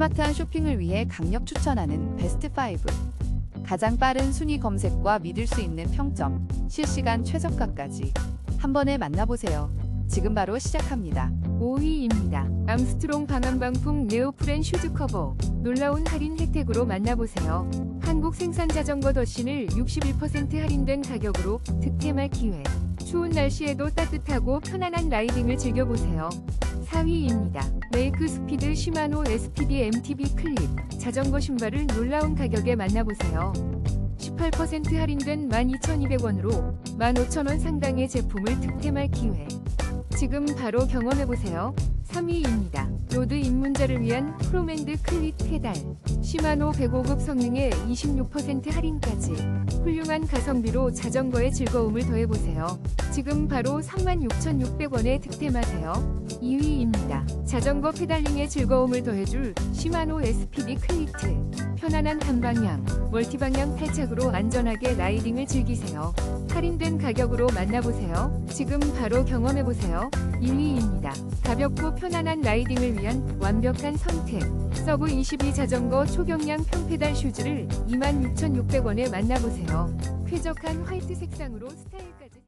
스마트한 쇼핑을 위해 강력 추천하는 베스트 5. 가장 빠른 순위 검색과 믿을 수 있는 평점, 실시간 최저가까지 한 번에 만나보세요. 지금 바로 시작합니다. 5위입니다. 암스트롱 방한방풍 네오프렌 슈즈 커버. 놀라운 할인 혜택으로 만나보세요. 한국 생산 자전거 더신을 61% 할인된 가격으로 득템할 기회. 추운 날씨에도 따뜻하고 편안한 라이딩을 즐겨보세요. 4위입니다. 메이크 스피드 시마노 SPD MTB 클립. 자전거 신발을 놀라운 가격에 만나보세요. 18% 할인된 12,200원으로 15,000원 상당의 제품을 득템할 기회. 지금 바로 경험해보세요. 3위입니다. 로드 입문자를 위한 프로맨드 클릿 페달. 시마노 105급 성능에 26% 할인까지. 훌륭한 가성비로 자전거의 즐거움을 더해보세요. 지금 바로 36,600원에 득템하세요. 2위입니다. 자전거 페달링의 즐거움을 더해줄 시마노 SPD 클리트. 편안한 한방향, 멀티방향 탈착으로 안전하게 라이딩을 즐기세요. 할인된 가격으로 만나보세요. 지금 바로 경험해보세요. 1위입니다. 가볍고 편안한 라이딩을 위한 완벽한 선택. 서브 22 자전거 초경량 평페달 슈즈를 26,600원에 만나보세요. 쾌적한 화이트 색상으로 스타일까지.